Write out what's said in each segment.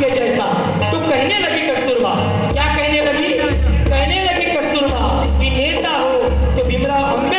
के जैसा तो कहने लगी कस्तूरबा? क्या कहने लगी? कहने लगी कस्तूरबा? कि नेता हो तो बिमरा भीमराव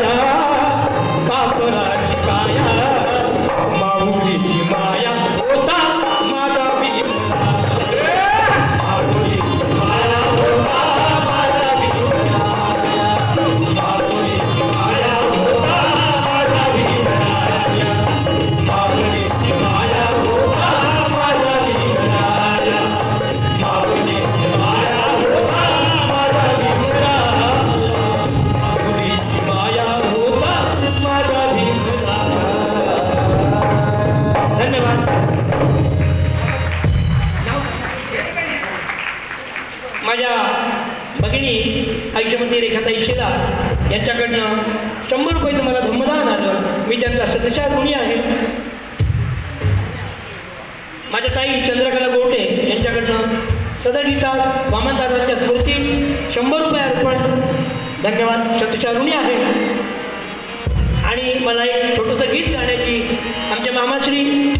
काया कापराची काया माऊलीची माया. आयुष्यमती रेखाताई शिला. यांच्याकडनं शंभर रुपये तुम्हाला धम्मदान आलं. मी त्यांचा सदशा ऋणी आहे. माझ्या ताई चंद्रकला गोटे यांच्याकडनं सदरी वामनदादांच्या स्मृती शंभर रुपये अर्पण. धन्यवाद शतशा ऋणी आहे. आणि मला एक छोटंसं गीत गाण्याची आमच्या मामाश्री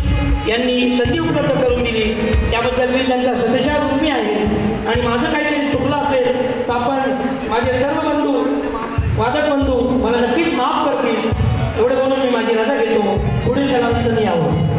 यांनी संधी उपलब्ध करून दिली. त्याबद्दल मी त्यांचा सदस्य वादक बंधू मला नक्कीच माफ करतील. एवढं बोलून मी माझी रजा घेतो. पुढील कलावंतांनी यावं.